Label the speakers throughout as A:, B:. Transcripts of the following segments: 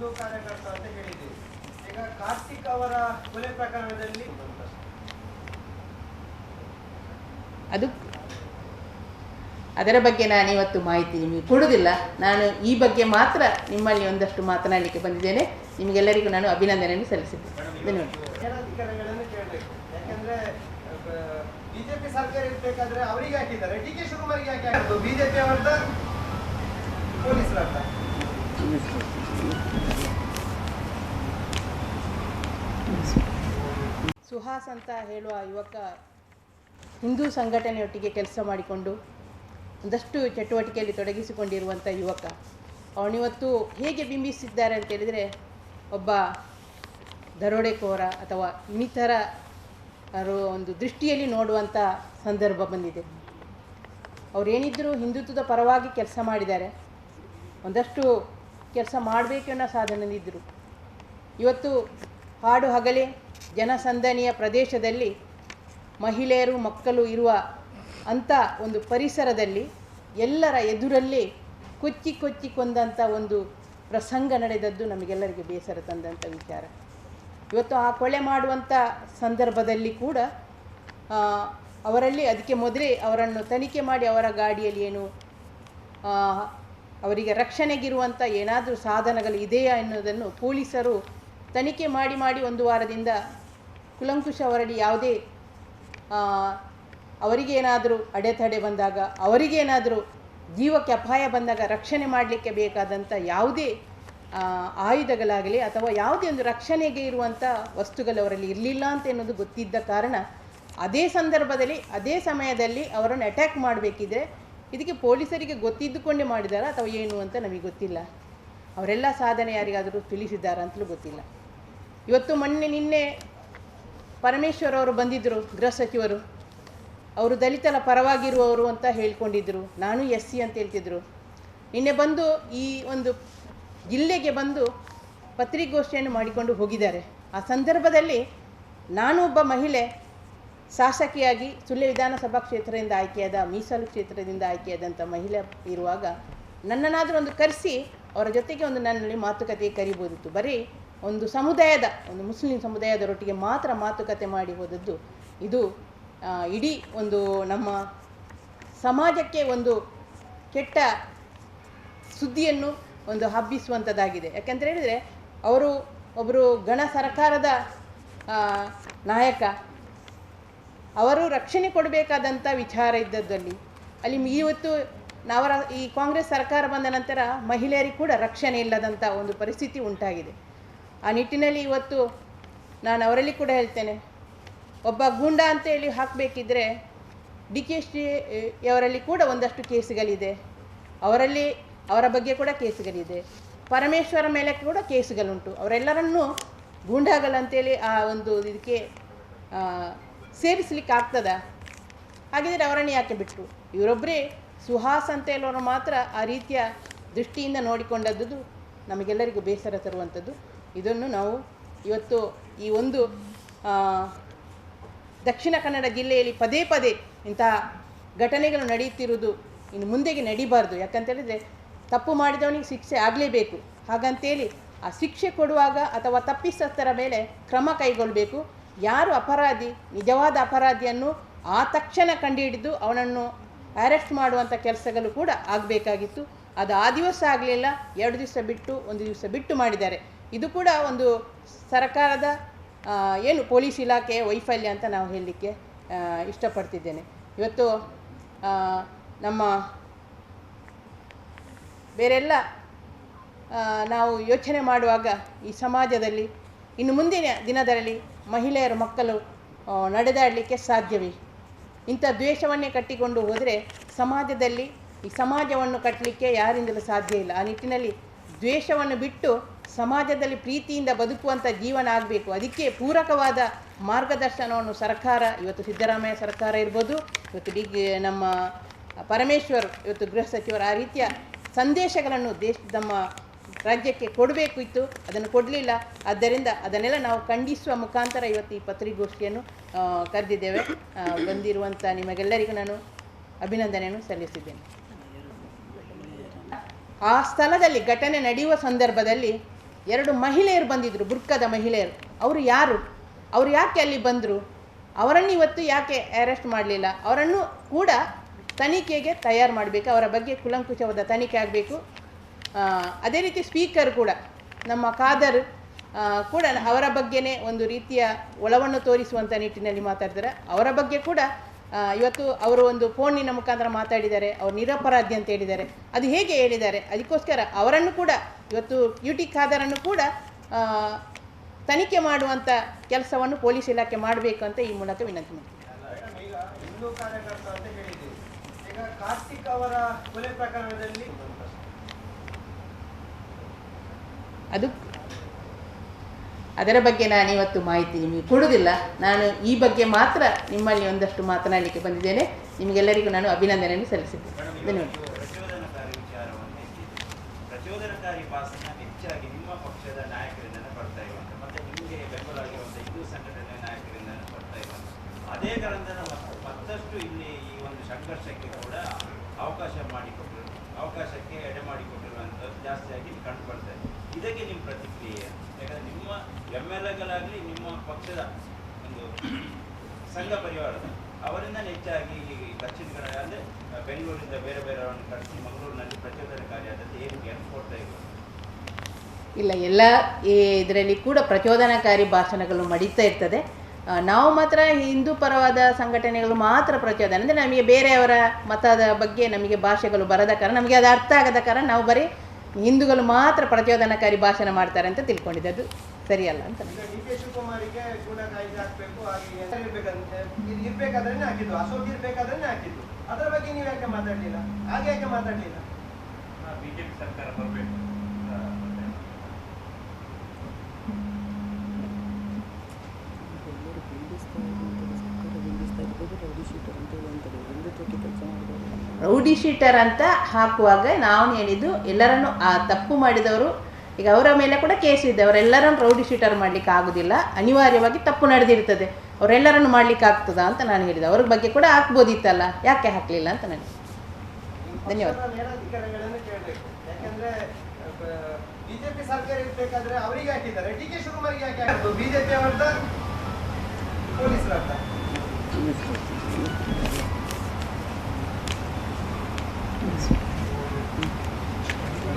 A: ಹಿಂದೂ ಕಾರ್ಯಕರ್ತ ಅಂತ ಹೇಳಿದ್ದೀವಿ. ಈಗ ಕಾರ್ತಿಕ್ ಅವರ ಕೊಲೆ ಪ್ರಕರಣದಲ್ಲಿ
B: ಅದು ಅದರ ಬಗ್ಗೆ ನಾನು ಇವತ್ತು ಮಾಹಿತಿ ನಿಮಗೆ ಕೊಡುವುದಿಲ್ಲ. ನಾನು ಈ ಬಗ್ಗೆ ಮಾತ್ರ ನಿಮ್ಮಲ್ಲಿ ಒಂದಷ್ಟು ಮಾತನಾಡಲಿಕ್ಕೆ ಬಂದಿದ್ದೇನೆ. ನಿಮಗೆಲ್ಲರಿಗೂ ನಾನು ಅಭಿನಂದನೆಯನ್ನು ಸಲ್ಲಿಸಿದ್ದೇನೆ. ಧನ್ಯವಾದ.
A: ಯಾಕಂದ್ರೆ ಬಿಜೆಪಿ ಸರ್ಕಾರ ಇರಬೇಕಾದ್ರೆ ಅವರಿಗೆ ಹಾಕಿದ್ದಾರೆ. ಡಿ ಕೆ ಶಿವಕುಮಾರ್ಗೆ ಹಾಕಿ ಬಿಜೆಪಿ ಅವರದ ಪೊಲೀಸರತ್ತ
B: ಸುಹಾಸ್ ಅಂತ ಹೇಳುವ ಯುವಕ ಹಿಂದೂ ಸಂಘಟನೆಯೊಟ್ಟಿಗೆ ಕೆಲಸ ಮಾಡಿಕೊಂಡು ಒಂದಷ್ಟು ಚಟುವಟಿಕೆಯಲ್ಲಿ ತೊಡಗಿಸಿಕೊಂಡಿರುವಂಥ ಯುವಕ. ಅವನಿವತ್ತು ಹೇಗೆ ಬಿಂಬಿಸಿದ್ದಾರೆ ಅಂತ ಹೇಳಿದರೆ ಒಬ್ಬ ದರೋಡೆಕೋರ ಅಥವಾ ಇನ್ನಿತರ ಒಂದು ದೃಷ್ಟಿಯಲ್ಲಿ ನೋಡುವಂಥ ಸಂದರ್ಭ ಬಂದಿದೆ. ಅವರೇನಿದ್ದರೂ ಹಿಂದುತ್ವದ ಪರವಾಗಿ ಕೆಲಸ ಮಾಡಿದ್ದಾರೆ. ಒಂದಷ್ಟು ಕೆಲಸ ಮಾಡಬೇಕೆನ್ನೋ ಅನ್ನೋ ಸಾಧನೆಯಿದ್ದರು ಇವತ್ತು ಹಾಡು ಹಗಲೇ, ಜನಸಂದಣಿಯ ಪ್ರದೇಶದಲ್ಲಿ ಮಹಿಳೆಯರು, ಮಕ್ಕಳು ಇರುವ ಅಂಥ ಒಂದು ಪರಿಸರದಲ್ಲಿ ಎಲ್ಲರ ಎದುರಲ್ಲಿ ಕೊಚ್ಚಿ ಕೊಚ್ಚಿ ಕೊಂದಂಥ ಒಂದು ಪ್ರಸಂಗ ನಡೆದದ್ದು ನಮಗೆಲ್ಲರಿಗೆ ಬೇಸರ ತಂದಂಥ ವಿಚಾರ. ಇವತ್ತು ಆ ಕೊಳೆ ಮಾಡುವಂಥ ಸಂದರ್ಭದಲ್ಲಿ ಕೂಡ ಅವರಲ್ಲಿ ಅದಕ್ಕೆ ಮೊದಲೇ ಅವರನ್ನು ತನಿಖೆ ಮಾಡಿ ಅವರ ಗಾಡಿಯಲ್ಲಿ ಏನು ಅವರಿಗೆ ರಕ್ಷಣೆಗಿರುವಂಥ ಏನಾದರೂ ಸಾಧನಗಳು ಇದೆಯಾ ಎನ್ನುವುದನ್ನು ಪೊಲೀಸರು ತನಿಖೆ ಮಾಡಿ ಮಾಡಿ ಒಂದು ವಾರದಿಂದ ಕುಲಂಕುಶ ಹೊರಡಿ ಯಾವುದೇ ಅವರಿಗೇನಾದರೂ ಅಡೆತಡೆ ಬಂದಾಗ ಅವರಿಗೇನಾದರೂ ಜೀವಕ್ಕೆ ಅಪಾಯ ಬಂದಾಗ ರಕ್ಷಣೆ ಮಾಡಲಿಕ್ಕೆ ಬೇಕಾದಂಥ ಯಾವುದೇ ಆಯುಧಗಳಾಗಲಿ ಅಥವಾ ಯಾವುದೇ ಒಂದು ರಕ್ಷಣೆಗೆ ಇರುವಂಥ ವಸ್ತುಗಳು ಅವರಲ್ಲಿ ಇರಲಿಲ್ಲ ಅಂತ ಎನ್ನುವುದು ಗೊತ್ತಿದ್ದ ಕಾರಣ, ಅದೇ ಸಂದರ್ಭದಲ್ಲಿ, ಅದೇ ಸಮಯದಲ್ಲಿ ಅವರನ್ನು ಅಟ್ಯಾಕ್ ಮಾಡಬೇಕಿದ್ರೆ ಇದಕ್ಕೆ ಪೊಲೀಸರಿಗೆ ಗೊತ್ತಿದ್ದುಕೊಂಡೇ ಮಾಡಿದಾರಾ ಅಥವಾ ಏನು ಅಂತ ನಮಗೆ ಗೊತ್ತಿಲ್ಲ. ಅವರೆಲ್ಲ ಸಾಧನೆ ಯಾರಿಗಾದರೂ ತಿಳಿಸಿದ್ದಾರೆ ಅಂತಲೂ ಗೊತ್ತಿಲ್ಲ. ಇವತ್ತು ಮೊನ್ನೆ ನಿನ್ನೆ ಪರಮೇಶ್ವರ್ ಅವರು ಬಂದಿದ್ದರು ಗೃಹ ಸಚಿವರು. ಅವರು ದಲಿತರ ಪರವಾಗಿರುವವರು ಅಂತ ಹೇಳ್ಕೊಂಡಿದ್ದರು ನಾನು ಎಸ್ ಸಿ ಅಂತ ಹೇಳ್ತಿದ್ರು. ನಿನ್ನೆ ಬಂದು ಈ ಒಂದು ಜಿಲ್ಲೆಗೆ ಬಂದು ಪತ್ರಿಕಾಗೋಷ್ಠಿಯನ್ನು ಮಾಡಿಕೊಂಡು ಹೋಗಿದ್ದಾರೆ. ಆ ಸಂದರ್ಭದಲ್ಲಿ ನಾನು ಒಬ್ಬ ಮಹಿಳೆ ಶಾಸಕಿಯಾಗಿ ಸುಳ್ಯ ವಿಧಾನಸಭಾ ಕ್ಷೇತ್ರದಿಂದ ಆಯ್ಕೆಯಾದ ಮೀಸಲು ಕ್ಷೇತ್ರದಿಂದ ಆಯ್ಕೆಯಾದಂಥ ಮಹಿಳೆ ಇರುವಾಗ ನನ್ನನ್ನಾದರೂ ಒಂದು ಕರೆಸಿ ಅವರ ಜೊತೆಗೆ ಒಂದು ನನ್ನಲ್ಲಿ ಮಾತುಕತೆ ಕರಿಬೋದಿತ್ತು. ಬರೀ ಒಂದು ಸಮುದಾಯದ, ಒಂದು ಮುಸ್ಲಿಂ ಸಮುದಾಯದವರೊಟ್ಟಿಗೆ ಮಾತ್ರ ಮಾತುಕತೆ ಮಾಡಿ ಹೋದದ್ದು. ಇದು ಇಡೀ ಒಂದು ನಮ್ಮ ಸಮಾಜಕ್ಕೆ ಒಂದು ಕೆಟ್ಟ ಸುದ್ದಿಯನ್ನು ಒಂದು ಹಬ್ಬಿಸುವಂಥದ್ದಾಗಿದೆ. ಯಾಕಂತ ಹೇಳಿದರೆ, ಅವರು ಒಬ್ಬರು ಗಣ ಸರ್ಕಾರದ ನಾಯಕ ಅವರು ರಕ್ಷಣೆ ಕೊಡಬೇಕಾದಂಥ ವಿಚಾರ ಇದ್ದದ್ದಲ್ಲಿ ಅಲ್ಲಿ ಇವತ್ತು ನಾವರ ಈ ಕಾಂಗ್ರೆಸ್ ಸರ್ಕಾರ ಬಂದ ನಂತರ ಮಹಿಳೆಯರಿಗೆ ಕೂಡ ರಕ್ಷಣೆ ಇಲ್ಲದಂಥ ಒಂದು ಪರಿಸ್ಥಿತಿ ಉಂಟಾಗಿದೆ. ಆ ನಿಟ್ಟಿನಲ್ಲಿ ಇವತ್ತು ನಾನು ಅವರಲ್ಲಿ ಕೂಡ ಹೇಳ್ತೇನೆ. ಒಬ್ಬ ಗೂಂಡ ಅಂತೇಳಿ ಹಾಕಬೇಕಿದ್ರೆ ಡಿ ಕೆ ಶ್ರೀ ಅವರಲ್ಲಿ ಕೂಡ ಒಂದಷ್ಟು ಕೇಸುಗಳಿದೆ. ಅವರಲ್ಲಿ ಅವರ ಬಗ್ಗೆ ಕೂಡ ಕೇಸುಗಳಿದೆ. ಪರಮೇಶ್ವರ ಮೇಲೆ ಕೂಡ ಕೇಸುಗಳುಂಟು. ಅವರೆಲ್ಲರನ್ನೂ ಗೂಂಡಾಗಳಂತೇಳಿ ಆ ಒಂದು ಇದಕ್ಕೆ ಸೇರಿಸ್ಲಿಕ್ಕೆ ಆಗ್ತದ ಹಾಗಿದ್ರೆ ಅವರನ್ನು ಯಾಕೆ ಬಿಟ್ಟರು ಇವರೊಬ್ಬರೇ ಸುಹಾಸ್ ಅಂತ ಹೇಳೋರು ಮಾತ್ರ ಆ ರೀತಿಯ ದೃಷ್ಟಿಯಿಂದ ನೋಡಿಕೊಂಡದ್ದು ನಮಗೆಲ್ಲರಿಗೂ ಬೇಸರ ತರುವಂಥದ್ದು. ಇದನ್ನು ನಾವು ಇವತ್ತು ಈ ಒಂದು ದಕ್ಷಿಣ ಕನ್ನಡ ಜಿಲ್ಲೆಯಲ್ಲಿ ಪದೇ ಪದೇ ಇಂತಹ ಘಟನೆಗಳು ನಡೆಯುತ್ತಿರುವುದು ಇನ್ನು ಮುಂದೆಗೆ ನಡಿಬಾರ್ದು. ಯಾಕಂತ ಹೇಳಿದರೆ ತಪ್ಪು ಮಾಡಿದವನಿಗೆ ಶಿಕ್ಷೆ ಆಗಲೇಬೇಕು. ಹಾಗಂತೇಳಿ ಆ ಶಿಕ್ಷೆ ಕೊಡುವಾಗ ಅಥವಾ ತಪ್ಪಿಸತ್ತರ ಮೇಲೆ ಕ್ರಮ ಕೈಗೊಳ್ಳಬೇಕು ಯಾರು ಅಪರಾಧಿ, ನಿಜವಾದ ಅಪರಾಧಿಯನ್ನು ಆ ತಕ್ಷಣ ಕಂಡುಹಿಡಿದು ಅವನನ್ನು ಅರೆಸ್ಟ್ ಮಾಡುವಂಥ ಕೆಲಸಗಳು ಕೂಡ ಆಗಬೇಕಾಗಿತ್ತು. ಅದು ಆ ದಿವಸ ಆಗಲಿಲ್ಲ, ಎರಡು ದಿವಸ ಬಿಟ್ಟು, ಒಂದು ದಿವಸ ಬಿಟ್ಟು ಮಾಡಿದ್ದಾರೆ. ಇದು ಕೂಡ ಒಂದು ಸರ್ಕಾರದ ಏನು ಪೊಲೀಸ್ ಇಲಾಖೆಯ ವೈಫಲ್ಯ ಅಂತ ನಾವು ಹೇಳಲಿಕ್ಕೆ ಇಷ್ಟಪಡ್ತಿದ್ದೇನೆ. ಇವತ್ತು ನಮ್ಮ ಬೇರೆಲ್ಲ ನಾವು ಯೋಚನೆ ಮಾಡುವಾಗ ಈ ಸಮಾಜದಲ್ಲಿ, ಇನ್ನು ಮುಂದಿನ ದಿನದಲ್ಲಿ ಮಹಿಳೆಯರು, ಮಕ್ಕಳು ನಡೆದಾಡಲಿಕ್ಕೆ ಸಾಧ್ಯವೇ? ಇಂಥ ದ್ವೇಷವನ್ನೇ ಕಟ್ಟಿಕೊಂಡು ಹೋದರೆ ಸಮಾಜದಲ್ಲಿ ಈ ಸಮಾಜವನ್ನು ಕಟ್ಟಲಿಕ್ಕೆ ಯಾರಿಂದಲೂ ಸಾಧ್ಯ ಇಲ್ಲ. ಆ ನಿಟ್ಟಿನಲ್ಲಿ ದ್ವೇಷವನ್ನು ಬಿಟ್ಟು ಸಮಾಜದಲ್ಲಿ ಪ್ರೀತಿಯಿಂದ ಬದುಕುವಂಥ ಜೀವನ ಆಗಬೇಕು. ಅದಕ್ಕೆ ಪೂರಕವಾದ ಮಾರ್ಗದರ್ಶನವನ್ನು ಸರ್ಕಾರ, ಇವತ್ತು ಸಿದ್ದರಾಮಯ್ಯ ಸರ್ಕಾರ ಇರ್ಬೋದು, ಇವತ್ತು ಡಿ ನಮ್ಮ ಪರಮೇಶ್ವರ್, ಇವತ್ತು ಗೃಹ ಸಚಿವರು ಆ ರೀತಿಯ ಸಂದೇಶಗಳನ್ನು ದೇಶ, ನಮ್ಮ ರಾಜ್ಯಕ್ಕೆ ಕೊಡಬೇಕು ಇತ್ತು ಅದನ್ನು ಕೊಡಲಿಲ್ಲ. ಆದ್ದರಿಂದ ಅದನ್ನೆಲ್ಲ ನಾವು ಖಂಡಿಸುವ ಮುಖಾಂತರ ಇವತ್ತು ಈ ಪತ್ರಿಕೋಷ್ಠಿಯನ್ನು ಕರೆದಿದ್ದೇವೆ. ಬಂದಿರುವಂಥ ನಿಮಗೆಲ್ಲರಿಗೂ ನಾನು ಅಭಿನಂದನೆಯನ್ನು ಸಲ್ಲಿಸಿದ್ದೇನೆ. ಆ ಸ್ಥಳದಲ್ಲಿ ಘಟನೆ ನಡೆಯುವ ಸಂದರ್ಭದಲ್ಲಿ ಎರಡು ಮಹಿಳೆಯರು ಬಂದಿದ್ದರು ಬುರ್ಕದ ಮಹಿಳೆಯರು. ಅವರು ಯಾರು? ಅವರು ಯಾಕೆ ಅಲ್ಲಿ ಬಂದರು? ಅವರನ್ನು ಇವತ್ತು ಯಾಕೆ ಅರೆಸ್ಟ್ ಮಾಡಲಿಲ್ಲ? ಅವರನ್ನು ಕೂಡ ತನಿಖೆಗೆ ತಯಾರು ಮಾಡಬೇಕು, ಅವರ ಬಗ್ಗೆ ಕುಲಂಕುಷವಾದ ತನಿಖೆ ಆಗಬೇಕು. ಅದೇ ರೀತಿ ಸ್ಪೀಕರ್ ಕೂಡ, ನಮ್ಮ ಖಾದರ್ ಕೂಡ ಅವರ ಬಗ್ಗೆನೇ ಒಂದು ರೀತಿಯ ಒಳವನ್ನು ತೋರಿಸುವಂಥ ನಿಟ್ಟಿನಲ್ಲಿ ಮಾತಾಡ್ತಾರೆ. ಅವರ ಬಗ್ಗೆ ಕೂಡ ಇವತ್ತು ಅವರು ಒಂದು ಫೋನಿನ ಮುಖಾಂತರ ಮಾತಾಡಿದ್ದಾರೆ, ಅವರು ನಿರಪರಾಧಿ ಅಂತ ಹೇಳಿದ್ದಾರೆ. ಅದು ಹೇಗೆ ಹೇಳಿದ್ದಾರೆ? ಅದಕ್ಕೋಸ್ಕರ ಅವರನ್ನು ಕೂಡ, ಇವತ್ತು ಯುಟಿ ಖಾದರನ್ನು ಕೂಡ ತನಿಖೆ ಮಾಡುವಂಥ ಕೆಲಸವನ್ನು ಪೊಲೀಸ್ ಇಲಾಖೆ ಮಾಡಬೇಕು ಅಂತ ಈ ಮೂಲಕ ವಿನಂತಿ ಮಾಡ್ತೀನಿ.
A: ಕಾರ್ತಿಕ್ ಅವರ ಕೊಲೆ ಪ್ರಕರಣದಲ್ಲಿ
B: ಅದು ಅದರ ಬಗ್ಗೆ ನಾನು ಇವತ್ತು ಮಾಹಿತಿ ನಿಮಗೆ ಕೊಡುವುದಿಲ್ಲ. ನಾನು ಈ ಬಗ್ಗೆ ಮಾತ್ರ ನಿಮ್ಮಲ್ಲಿ ಒಂದಷ್ಟು ಮಾತನಾಡಲಿಕ್ಕೆ ಬಂದಿದ್ದೇನೆ. ನಿಮಗೆಲ್ಲರಿಗೂ ನಾನು ಅಭಿನಂದನೆಯನ್ನು ಸಲ್ಲಿಸಿದ್ದೇನೆ ಧನ್ಯವಾದ.
C: ಪ್ರಚೋದನಕಾರಿ ಭಾಷಣ ಹೆಚ್ಚಾಗಿ ನಿಮ್ಮ ಪಕ್ಷದ ನಾಯಕರಿಂದನೇ ಎಲ್ ನಿಮ್ಮ ಪಕ್ಷದ ಒಂದು ಸಂಘ ಪರಿವಾರದ ಅವರಿಂದ ಹೆಚ್ಚಾಗಿ ದಕ್ಷಿಣ ಕನ್ನಡ ಅಂದರೆ ಬೆಂಗಳೂರಿಂದ ಬೇರೆ ಬೇರೆಯವರನ್ನು ಕರೆಸಿ ಮಂಗಳೂರಿನಲ್ಲಿ ಪ್ರಚೋದನಕಾರಿಯಾದದ್ದು ಏನು ಏನು ಕೊಡ್ತಾ ಇದ್ದಾರೆ
B: ಇಲ್ಲ, ಎಲ್ಲ ಇದರಲ್ಲಿ ಕೂಡ ಪ್ರಚೋದನಕಾರಿ ಭಾಷಣಗಳು ಮಡಿತಾ ಇರ್ತದೆ. ನಾವು ಮಾತ್ರ ಹಿಂದೂ ಪರವಾದ ಸಂಘಟನೆಗಳು ಮಾತ್ರ ಪ್ರಚೋದನೆ. ಅಂದರೆ ನಮಗೆ ಬೇರೆಯವರ ಮತದ ಬಗ್ಗೆ ನಮಗೆ ಭಾಷೆಗಳು ಬರದ ಕಾರಣ, ನಮಗೆ ಅದು ಅರ್ಥ ಆಗದ ಕಾರಣ ನಾವು ಬರೀ ಹಿಂದೂಗಳು ಮಾತ್ರ ಪ್ರಚೋದನಕಾರಿ ಭಾಷಣ ಮಾಡ್ತಾರೆ ಅಂತ ತಿಳ್ಕೊಂಡಿದ್ದೆ ಸರಿಯಲ್ಲ ಅಂತ.
D: ರೌಡಿ ಶೀಟರ್ ಅಂತ
B: ಹಾಕುವಾಗ ನಾವು ಹೇಳಿದ್ದು ಎಲ್ಲರನ್ನು ಆ ತಪ್ಪು ಮಾಡಿದವರು ಈಗ ಅವರ ಮೇಲೆ ಕೂಡ ಕೇಸ್ ಇದೆ. ಅವರೆಲ್ಲರನ್ನು ರೌಡಿ ಶೀಟರ್ ಮಾಡಲಿಕ್ಕೆ ಆಗೋದಿಲ್ಲ. ಅನಿವಾರ್ಯವಾಗಿ ತಪ್ಪು ನಡೆದಿರ್ತದೆ. ಅವರೆಲ್ಲರನ್ನು ಮಾಡ್ಲಿಕ್ಕೆ ಆಗ್ತದಾ ಅಂತ ನಾನು ಹೇಳಿದೆ. ಅವ್ರ ಬಗ್ಗೆ ಕೂಡ ಹಾಕ್ಬೋದಿತ್ತಲ್ಲ ಯಾಕೆ ಹಾಕಲಿಲ್ಲ ಅಂತ ನಾನು ಧನ್ಯವಾದ.
A: ಬಿಜೆಪಿ ಸರ್ಕಾರ ಇರಬೇಕಾದ್ರೆ ಅವರಿಗೆ ಹಾಕಿದ್ದಾರೆ. ಡಿ ಕೆ ಶಿವಕುಮಾರ್ಗೆ ಯಾಕೆ ಹಾಕಿದ್ದು ಬಿಜೆಪಿ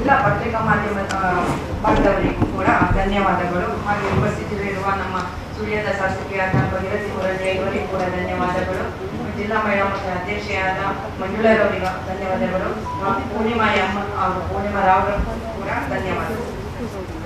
E: ಎಲ್ಲ ಪತ್ರಿಕಾ ಮಾಧ್ಯಮದ ಬಾಂಧವರಿಗೂ ಕೂಡ ಧನ್ಯವಾದಗಳು. ಹಾಗೆ ಉಪಸ್ಥಿತರಿರುವ ನಮ್ಮ ಸುಳ್ಯದ ಶಾಸಕಿಯಾದ ಭಗೀರಥಿ ಮುರಳಿ ಅವರಿಗೂ ಕೂಡ ಧನ್ಯವಾದಗಳು. ಜಿಲ್ಲಾ ಮಹಿಳಾ ಮೋರ್ಚಾ ಅಧ್ಯಕ್ಷೆಯಾದ ಧನ್ಯವಾದಗಳು. ಪೂರ್ಣಿಮಾ ಎಮ್ಮ ಹಾಗೂ ಪೂರ್ಣಿಮಾ ರಾವ್ ಕೂಡ ಧನ್ಯವಾದಗಳು.